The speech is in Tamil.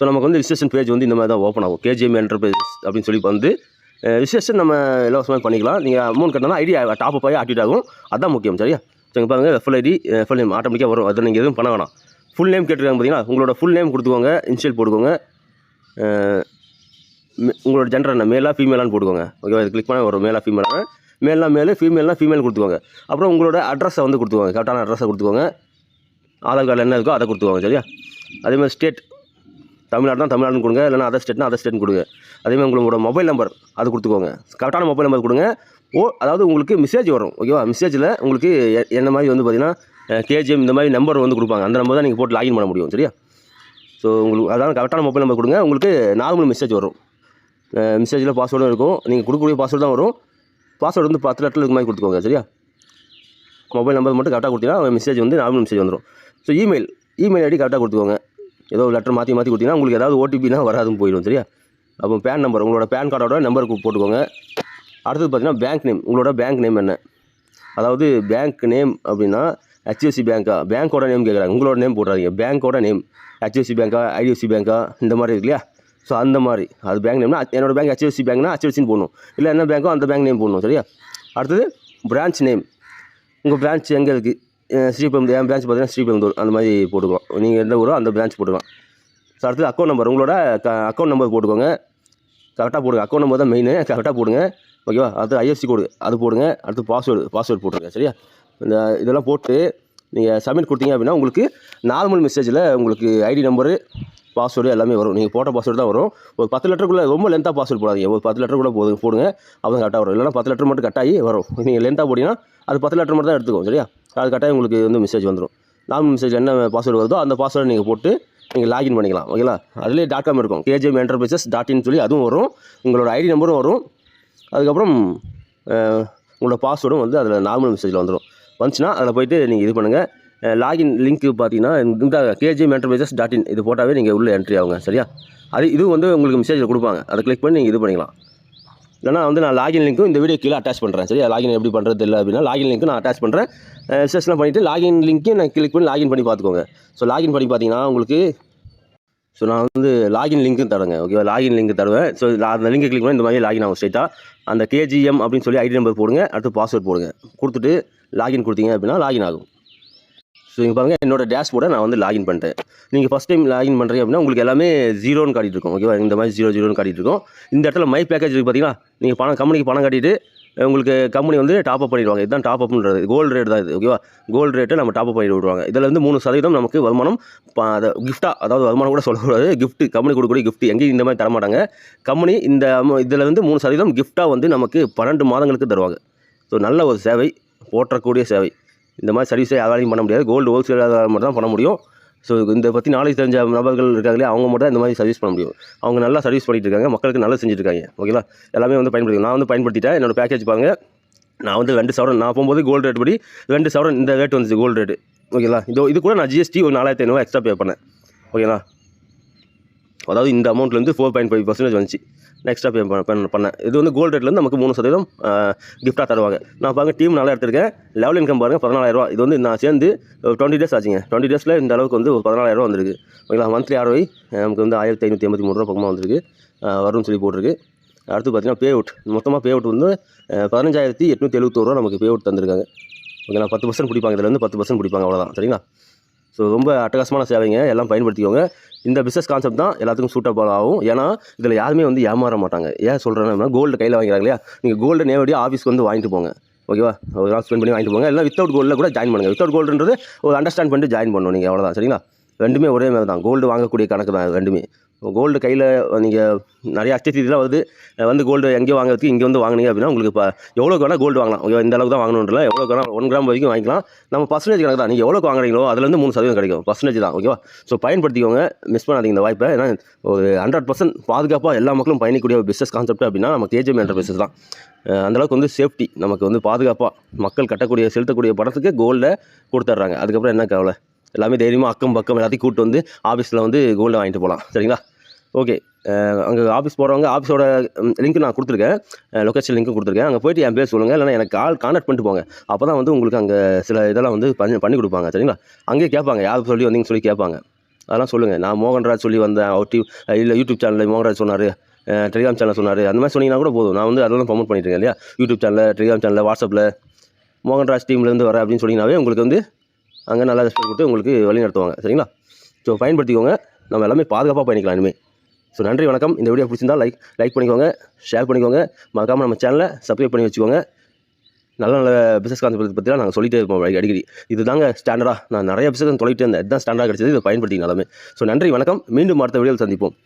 ஸோ நமக்கு வந்து ரிஜிஸ்ட்ரேஷன் பேஜ் வந்து இந்த மாதிரி தான் ஓப்பன் ஆகும். கேஜிஎம் என்டர்பிரைஸ் அப்படின்னு சொல்லி வந்து ரிஜிஸ்ட்ரேஷன் நம்ம இலவசமாக பண்ணிக்கலாம். நீங்கள் அமௌண்ட் கட்டினா ஐடி டாப் அப் ஆகி ஆக்டிவேட் ஆகும். அதான் முக்கியம் சரியா? ஸோ இங்கே பாருங்கள் ஃபுல் ஐடி ஃபுல் நேம் ஆட்டோமேட்டிக்காக வரும். அதை நீங்கள் எதுவும் பண்ண வேணாம். ஃபுல் நேம் கேட்டிருக்காங்க பார்த்தீங்களா உங்களோட ஃபுல் நேம் கொடுத்துக்கோங்க இன்ஷியல் போட்டுக்கோங்க. உங்களோட ஜென்டர் என்ன? மேலாக ஃபீமேலான்னு போட்டுக்கோங்க. ஓகேவா இது கிளிக் பண்ணால் வரும் மேலாக ஃபீமேலாக மேல்னா மேலு ஃபீமேல்னா ஃபீமேல் கொடுத்துக்கோங்க. அப்புறம் உங்களோட அட்ரஸை வந்து கொடுத்துக்கோங்க. கரெக்டான அட்ரஸை கொடுத்துக்கோங்க. ஆதார் கார்டில் என்ன இருக்கோ அதை கொடுத்துக்கோங்க சரியா? அதேமாதிரி ஸ்டேட் தமிழ்நாடு தான் தமிழ்நாடுன்னு கொடுங்க இல்லைனா அதர் ஸ்டேட்னா அதர் ஸ்டேட்னு கொடுங்க. அதே மாதிரி உங்களோட மொபைல் நம்பர் அது கொடுத்துக்கோங்க. கரெக்டான மொபைல் நம்பர் கொடுங்க. ஓ அதாவது உங்களுக்கு மெசேஜ் வரும் ஓகேவா மெசேஜில் உங்களுக்கு எ- என்ன மாதிரி வந்து பார்த்தீங்கன்னா கேஜிஎம் இந்த மாதிரி நம்பர் வந்து கொடுப்பாங்க. அந்த நம்பர் தான் நீங்கள் போட்டு லாகின் பண்ண முடியும் சரியா? ஸோ உங்களுக்கு அதான் கரெக்டான மொபைல் நம்பர் கொடுங்க. உங்களுக்கு நார்மல் மெசேஜ் வரும். மெசேஜில் பாஸ்வேர்டும் இருக்கும். நீங்கள் கொடுக்கக்கூடிய பாஸ்வேர்டு தான் வரும். பாஸ்வேர்டு வந்து பத்து லெட்டர் இருக்க மாதிரி கொடுத்துக்கோங்க சரியா? மொபைல் நம்பர் மட்டும் கரெக்டாக கொடுத்தீங்கன்னா மெசேஜ் வந்து நார்மல் மெசேஜ் வந்துடும் ஸோ இமெயில் இமெயில் ஐடி கரெக்டாக கொடுத்துக்கோங்க. ஏதோ லெட்டர் மாற்றி மாற்றி கொடுத்தீங்கன்னா உங்களுக்கு ஏதாவது ஓடிபினா வராதுன்னு போயிடும் சரியா? அப்போ பேன் நம்பர் உங்களோட பேன் கார்டோட நம்பர் போட்டுக்கோங்க. அடுத்தது பார்த்தீங்கன்னா பேங்க் நேம் உங்களோட பேங்க் நேம் என்ன? அதாவது பேங்க் நேம் அப்படின்னா ஹெச்டிஎஃப்சி பேங்க்கா பேங்க்கோட நேம் கேட்குறாங்க உங்களோட நேம் போடுறாங்க பேங்க்கோட நேம் ஹெச்டிஎஃப்சி பேங்க்கா ஐடிஎஃப்சி பேங்க்கா இந்த மாதிரி இருக்கு இல்லையா? ஸோ அந்த மாதிரி. அது பேங்க் நேம்னா என்னோட பேங்க் ஹெச்டிஎஃப்சி பேங்க்னா ஹெச்டிஎஃப்சின்னு போடணும். இல்லை என்ன பேங்க்கோ அந்த பேங்க் நேம் போடணும் சரியா? அடுத்தது பிரான்ச் நேம் உங்கள் பிரான்ச் எங்கே இருக்குது ஸ்ரீபெரும்பு என் பிரான்ச் பார்த்தீங்கன்னா ஸ்ரீபெரும்புதூர் அந்த மாதிரி போட்டுக்கலாம். நீங்கள் எந்த ஊரோ அந்த பிரான்ச் போட்டுக்கலாம். ஸோ அடுத்தது அக்கௌண்ட் நம்பர் உங்களோட அக்கௌண்ட் நம்பர் போட்டுக்கோங்க. கரெக்டாக போடுங்க. அக்கௌண்ட் நம்பர் தான் மெயின் கரெக்டாக போடுங்க. ஓகேவா அடுத்து ஐஎஃப்சி கோடு அது போடுங்க. அடுத்து பாஸ்வேர்டு பாஸ்வேர்டு போட்டுருங்க. சரியா? இந்த இதெல்லாம் போட்டு நீங்கள் சப்மிட் கொடுத்தீங்க அப்படின்னா உங்களுக்கு நார்மல் மெசேஜில் உங்களுக்கு ஐடி நம்பரு பாஸ்வேர்டு எல்லாமே வரும். நீங்கள் போட்ட பாஸ்வேர்டு தான் வரும். ஒரு பத்து லெட்டருக்குள்ளே ரொம்ப லென்த்தாக பாஸ்வேர்டு போடாதீங்க. ஒரு பத்து லெட்டர் கூட போதும் போடுங்க. அப்போ கரெக்டாக வரும். இல்லைனா பத்து லெட்டர் மட்டும் கட்டாகி வரும். நீங்கள் லென்த்தாக போட்டிங்கன்னா அது பத்து லெட்டர் மட்டும் தான் எடுத்துக்கும். சரியா? அது கட்டாயம் உங்களுக்கு வந்து மெசேஜ் வந்துடும் நார்மல் மெசேஜ் என்ன பாஸ்வேர்டு வருதோ அந்த பாஸ்வேர்டு நீங்கள் போட்டு நீங்கள் லாகின் பண்ணிக்கலாம். ஓகேங்களா அதுலேயே டாட் காம் இருக்கும். கேஜிஎம் என்டர்பிரைசஸ் டாட் இன் சொல்லி அதுவும் வரும். உங்களோட ஐடி நம்பரும் வரும். அதுக்கப்புறம் உங்களோட பாஸ்வேர்டும் வந்து அதில் நார்மல் மெசேஜில் வந்துடும் வந்துச்சுன்னா அதில் போய்ட்டு நீங்கள் இது பண்ணுங்கள் லாகின் லிங்க்கு பார்த்தீங்கன்னா இந்த கேஜிஎம் என்டர்பிரைசஸ் டாட் இன் இது போட்டாவே நீங்கள் உள்ளே என்ட்ரி ஆகுங்க. சரியா? அது இதுவும் வந்து உங்களுக்கு மெசேஜில் கொடுப்பாங்க. அதை கிளிக் பண்ணி நீங்கள் இது பண்ணிக்கலாம். இல்லைனா வந்து நான் லாகின் லிங்க்கும் இந்த வீடியோ கீழே அட்டாச் பண்ணுறேன் சரியா? லாகின் எப்படி பண்ணுறது இல்லை அப்படின்னா லாகின் லிங்க்கு நான் அட்டாச் பண்ணுறேன் ரிசர்ச்லாம் பண்ணிவிட்டு லாகின் லிங்க்கையும் நான் கிளிக் பண்ணி லாகின் பண்ணி பார்த்துக்கோங்க. ஸோ லாகின் பண்ணி பார்த்தீங்கன்னா உங்களுக்கு ஸோ நான் வந்து லாகின் லிங்க்கும் தரேங்க. ஓகேவா லாகின் லிங்க் தருவேன். ஸோ அந்த லிங்க் கிளிக் பண்ணி இந்த மாதிரி லாகின் ஆகும் ஸ்ட்ரைட்டாக அந்த கேஜிஎம் அப்படின்னு சொல்லி ஐடி நம்பர் போடுங்க. அடுத்து பாஸ்வேர்ட் போடுங்க. கொடுத்துட்டு லாகின் கொடுத்தீங்க அப்படின்னா லாகின் ஆகும். ஸோ இங்கே பாருங்கள் என்னோட டேஷ்போர்டை நான் வந்து லாகின் பண்ணிட்டேன். நீங்கள் ஃபஸ்ட் டைம் லாகின் பண்ணுறீங்க அப்படின்னா உங்களுக்கு எல்லாமே ஜீரோன்னு காட்டிட்டு இருக்கும். ஓகேவா இந்த மாதிரி ஜீரோ ஜீரோன்னு காட்டிட்டு இருக்கும். இந்த இடத்துல மை பேக்கேஜ் இருக்குது பார்த்தீங்களா நீங்கள் பணம் கம்பெனிக்கு பணம் கட்டிட்டு உங்களுக்கு கம்பெனி வந்து டாப் அப் பண்ணிடுவாங்க. இதுதான் டாப் அப்ன்றது கோல்டு ரேட் தான் இது. ஓகேவா கோல்டு ரேட்டை நம்ம டாப் அப் பண்ணி விடுவாங்க இதில் வந்து மூணு சதவீதம் நமக்கு வருமானம் அதை கிஃப்ட்டாக அதாவது வருமானம் கூட சொல்லக்கூடாது. கிஃப்ட்டு கம்பெனி கொடுக்கக்கூடிய கிஃப்ட் எங்கேயும் இந்த மாதிரி தரமாட்டாங்க கம்பெனி இந்த இதில் வந்து மூணு சதவீதம் கிஃப்ட்டாக வந்து நமக்கு பன்னெண்டு மாதங்களுக்கு தருவாங்க. ஸோ நல்ல ஒரு சேவை போற்றக்கூடிய சேவை. இந்த மாதிரி சர்வீஸை யாராலையும் பண்ண முடியாது. கோல்டு ஹோல்சேல் மட்டும் தான் பண்ண முடியும். ஸோ இந்த பற்றி நாலேஜ் தெரிஞ்ச நபர்கள் இருக்காங்களே அவங்க மட்டும் தான் இந்த மாதிரி சர்வீஸ் பண்ண முடியும். அவங்க நல்லா சர்வீஸ் பண்ணிட்டு இருக்காங்க மக்களுக்கு நல்லா செஞ்சுருக்காங்க ஓகேங்களா எல்லாமே வந்து பயன்படுத்தி நான் வந்து பயன்படுத்திட்டேன். என்னோட பேக்கேஜ் பாருங்கள் நான் வந்து ரெண்டு சவரன் நான் போகும்போது கோல்டு ரேட் படி ரெண்டு சவரன் இந்த ரேட் வந்துச்சு கோல்டு ரேட்டு ஓகேங்களா இது இது கூட நான் ஜிஎஸ்டி ஒரு நாலாயிரத்தி ஐநூறுவா எக்ஸ்ட்ரா பே பண்ணேன். ஓகேங்களா அதாவது இந்த அமௌண்ட்லேருந்து ஃபோர் பாயிண்ட் ஃபைவ் பர்சன்டேஜ் வந்துச்சு. எக்ஸ்ட்ரா பே பண்ண பண்ணேன் இது வந்து கோல்டு ரேட்லேருந்து நமக்கு மூணு சதவீதம் கிஃப்ட்டாக தருவாங்க. நான் பாருங்கள் டீம் நல்லா எடுத்திருக்கேன். லெவல் இன்கம் பாருங்கள் பதினாலாயிரரூவா இது வந்து நான் சேர்ந்து டுவெண்ட்டி டேஸ் ஆச்சுங்க. டுவெண்ட்டி டேஸில் இந்த அளவுக்கு வந்து ஒரு பதினாலாயிரரூவா வந்திருக்கு. ஓகேங்களா? மந்த்லி ஆர்வை நமக்கு வந்து ஆயிரத்தி ஐநூற்றி எண்பத்தி மூணு ரூபா பக்கமாக வந்திருக்கு. வரும்னு சொல்லி போட்டிருக்கு. அடுத்து பார்த்தீங்கன்னா பே அவுட் மொத்தமாக பே அவுட் வந்து பதினஞ்சாயிரத்தி எட்நூற்றி எழுபத்தோரு ரூபா நமக்கு பே அவுட் தந்திருக்காங்க. ஓகேங்களா? பத்து பர்சன்ட் பிடிப்பாங்க. இதில் வந்து பத்து பர்சன்ட் பிடிப்பாங்க. அவ்வளோதான் சரிங்களா? ஸோ ரொம்ப அட்டகாசமான சேவைங்க. எல்லாம் பயன்படுத்திக்கோங்க. இந்த பிஸ்னஸ் கான்செப்ட் தான் எல்லாத்துக்கும் சூட்டபிள் ஆகும். ஏன்னா இதில் யாருமே வந்து ஏமாற மாட்டாங்க. ஏன் சொல்கிறேன்னா கோல்டு கையில் வாங்கிறாங்க இல்லையா? நீங்கள் கோல்டு நேரடியாக ஆஃபீஸ்க்கு வந்து வாங்கிட்டு போங்க. ஓகேவா ஒரு நாள் ஸ்பெண்ட் பண்ணி வாங்கிட்டு போங்க. இல்லை வித்தவுட் கோல்டில் கூட ஜாயின் பண்ணுங்கள் வித்தவுட் கோல்டுன்றது ஒரு அண்டர்ஸ்டாண்ட் பண்ணிட்டு ஜாயின் பண்ணணும் நீங்கள் அவ்வளோதான் சரிங்களா? ரெண்டுமே ஒரே மாதிரி தான் கோல்டு வாங்கக்கூடிய கணக்கு தான் ரெண்டுமே. கோல்டு கையில் நீங்கள் நிறைய அக்டிவிட்டிலாம் வருது. வந்து கோல்டு எங்கேயோ வாங்குறதுக்கு இங்கே வந்து வாங்குனீங்க அப்படின்னா உங்களுக்கு இப்போ எவ்வளோக்கு வேணால் கோல்டு வாங்கலாம். ஓகே இந்த அளவுக்கு தான் வாங்கணுன்றல எவ்வளோக்கு வேணால் ஒன் கிராம் வரைக்கும் வாங்கிக்கலாம். நம்ம பர்சன்டேஜ் கணக்கு தான். நீங்கள் எவ்வளோக்கு வாங்குறீங்களோ அதுலேருந்து மூணு சதவீதம் கிடைக்கும். பர்சன்டேஜ் தான் ஓகேவா ஸோ பயன்படுத்திக்கோங்க. மிஸ் பண்ணாதீங்க இந்த வாய்ப்பை. ஏன்னா ஒரு ஹண்ட்ரட் பர்சன்ட் பாதுகாப்பாக எல்லா மக்களும் பயணிக்கூடிய ஒரு பிஸ்னஸ் கான்செப்ட் அப்படின்னா நம்ம கேஜிஎம் என்ற பிஸ்னஸ் தான். அந்தளவுக்கு வந்து சேஃப்டி நமக்கு வந்து பாதுகாப்பாக மக்கள் கட்டக்கூடிய செலுத்தக்கூடிய பணத்துக்கு கோல்டை கொடுத்துட்றாங்க. அதுக்கப்புறம் என்ன கவலை? எல்லாமே தைரியமாக அக்கம் பக்கம் எல்லாத்தையும் கூப்பிட்டு வந்து ஆஃபீஸில் வந்து கோல்டை வாங்கிட்டு போகலாம். சரிங்களா? ஓகே. அங்கே ஆஃபீஸ் போகிறவங்க ஆஃபீஸோட லிங்க் நான் கொடுத்துருக்கேன். லொக்கேஷன் லிங்க்கும் கொடுத்துருக்கேன். அங்கே போயிட்டு என் பேர் சொல்லுங்கள் இல்லைனா எனக்கு கால் கான்டாக்ட் பண்ணிட்டு போங்க. அப்போ தான் வந்து உங்களுக்கு அங்கே சில இதெல்லாம் வந்து பண்ணி பண்ணி கொடுப்பாங்க. சரிங்களா? அங்கேயே கேட்பாங்க. யார் சொல்லி வந்தீங்கன்னு சொல்லி கேட்பாங்க. அதெல்லாம் சொல்லுங்கள் நான் மோகன்ராஜ் சொல்லி வந்தேன். அவர் டிவி இல்லை யூடியூப் சேனலில் மோகன்ராஜ் சொன்னார். டெலிகிராம் சேனல் சொன்னார். அந்த மாதிரி சொன்னீங்கன்னா கூட போதும். நான் வந்து அதெல்லாம் ப்ரொமோட் பண்ணிட்டு இருக்கேன் இல்லையா? யூடியூப் சேனலில் டெலிகிராம் சேனலில் வாட்ஸ்அப்பில் மோகன்ராஜ் டீம்லேருந்து வர அப்படின்னு சொன்னீங்கன்னாவே உங்களுக்கு வந்து அங்கே நல்லா ரெஸ்பெக்ட் கொடுத்து உங்களுக்கு வழி நடத்துவாங்க. சரிங்களா? ஸோ பயன்படுத்திக்கோங்க. நம்ம எல்லாமே பாதுகாப்பாக பயணிக்கலாம் இனிமேல் ஸோ நன்றி வணக்கம். இந்த வீடியோ பிடிச்சிருந்தா லைக் லைக் பண்ணிக்கோங்க ஷேர் பண்ணிக்கோங்க. மறக்காமல் நம்ம சேனலை சப்ஸ்கிரைப் பண்ணி வச்சுக்கோங்க. நல்ல நல்ல பிஸ்னஸ் கான்செப்ட் பற்றிலாம் நாங்கள் சொல்லிட்டே இருப்போம் அடிக்கடி. இது தாங்க ஸ்டாண்டர்டாக நான் நிறைய பிஸ்னஸ் தொலைகிட்டே இருந்தேன். இதுதான் ஸ்டாண்டர்டாக கிடச்சது. இதை பயன்படுத்திங்க எல்லாமே. ஸோ நன்றி வணக்கம். மீண்டும் அடுத்த வீடியோவில் சந்திப்போம்.